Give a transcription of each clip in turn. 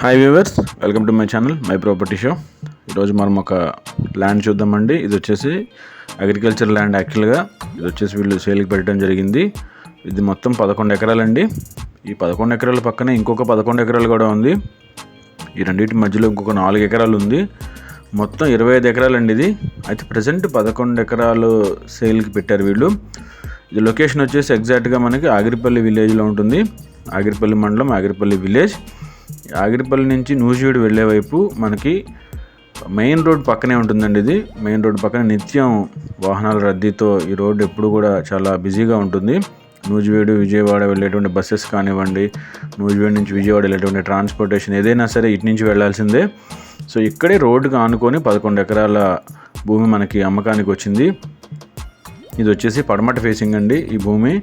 Hi viewers welcome to my channel my property show ఈరోజు మనం ఒక ల్యాండ్ చూద్దామండి. ఇది వచ్చేసి అగ్రికల్చర్ ల్యాండ్ యాక్చువల్గా ఇది వచ్చేసి వీళ్ళు సేల్కి పెట్టడం జరిగింది. ఇది మొత్తం పదకొండు ఎకరాలండి. ఈ పదకొండు ఎకరాల పక్కనే ఇంకొక పదకొండు ఎకరాలు కూడా ఉంది. ఈ రెండింటి మధ్యలో ఇంకొక నాలుగు ఎకరాలు ఉంది. మొత్తం ఇరవై ఐదు ఎకరాలండి ఇది. అయితే ప్రజెంట్ పదకొండు ఎకరాలు సేల్కి పెట్టారు వీళ్ళు. ఇది లొకేషన్ వచ్చేసి ఎగ్జాక్ట్గా మనకి ఆగిరిపల్లి విలేజ్లో ఉంటుంది. ఆగిరిపల్లి మండలం ఆగిరిపల్లి విలేజ్ ఆగిరిపల్లి నుంచి నూజివీడు వెళ్ళే వైపు మనకి మెయిన్ రోడ్ పక్కనే ఉంటుందండి ఇది. మెయిన్ రోడ్ పక్కన నిత్యం వాహనాల రద్దీతో ఈ రోడ్డు ఎప్పుడు కూడా చాలా బిజీగా ఉంటుంది. నూజివీడు విజయవాడ వెళ్ళేటువంటి బస్సెస్ కానివ్వండి నూజివీడు నుంచి విజయవాడ వెళ్ళేటువంటి ట్రాన్స్పోర్టేషన్ ఏదైనా సరే ఇటు నుంచి వెళ్ళాల్సిందే. సో ఇక్కడే రోడ్డుకు ఆనుకొని పదకొండు ఎకరాల భూమి మనకి అమ్మకానికి వచ్చింది. ఇది వచ్చేసి పడమట ఫేసింగ్ అండి ఈ భూమి.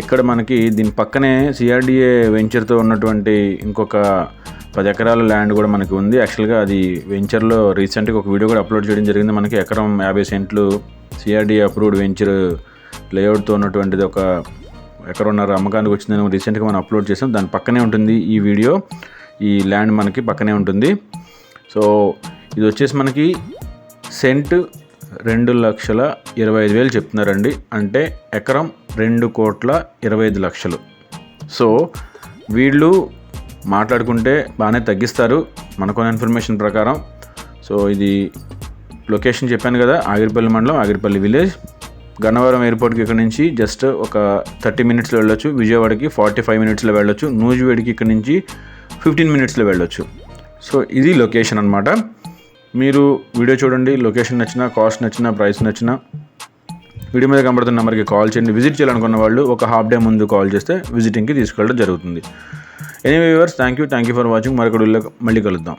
ఇక్కడ మనకి దీని పక్కనే సిఆర్డిఏ వెంచర్తో ఉన్నటువంటి ఇంకొక పది ఎకరాల ల్యాండ్ కూడా మనకి ఉంది. యాక్చువల్గా అది వెంచర్లో రీసెంట్గా ఒక వీడియో కూడా అప్లోడ్ చేయడం జరిగింది. మనకి ఎకరం యాభై సెంట్లు సిఆర్డిఏ అప్రూవ్డ్ వెంచర్ లేఅవుట్తో ఉన్నటువంటిది ఒక ఎకరన్నర అమ్మకానికి వచ్చిందని రీసెంట్గా మనం అప్లోడ్ చేసాం దాని పక్కనే ఉంటుంది ఈ వీడియో. ఈ ల్యాండ్ మనకి పక్కనే ఉంటుంది. సో ఇది వచ్చేసి మనకి సెంట్ రెండు లక్షల ఇరవై ఐదు వేలు చెప్తున్నారండి. అంటే ఎకరం రెండు కోట్ల ఇరవై ఐదు లక్షలు. సో వీళ్ళు మాట్లాడుకుంటే బాగానే తగ్గిస్తారు మనకున్న ఇన్ఫర్మేషన్ ప్రకారం. సో ఇది లొకేషన్ చెప్పాను కదా ఆగిరిపల్లి మండలం ఆగిరిపల్లి విలేజ్. గన్నవరం ఎయిర్పోర్ట్కి ఇక్కడ నుంచి జస్ట్ ఒక థర్టీ మినిట్స్లో వెళ్ళొచ్చు. విజయవాడకి ఫార్టీ ఫైవ్ మినిట్స్లో వెళ్ళొచ్చు. నూజివేడికి ఇక్కడ నుంచి ఫిఫ్టీన్ మినిట్స్లో వెళ్ళొచ్చు. సో ఇది లొకేషన్ అనమాట మీరు వీడియో చూడండి లొకేషన్ నచ్చినా కాస్ట్ నచ్చిన ప్రైస్ నచ్చిన. వీడియో మీద కనబడుతున్న నెంబర్కి కాల్ చేయండి. విజిట్ చేయాలనుకున్న వాళ్ళు ఒక హాఫ్ డే ముందు కాల్ చేస్తే విజిటింగ్కి తీసుకెళ్ళడం జరుగుతుంది. Any viewers thank you thank you for watching. మరొకటి మళ్ళీ కలుద్దాం.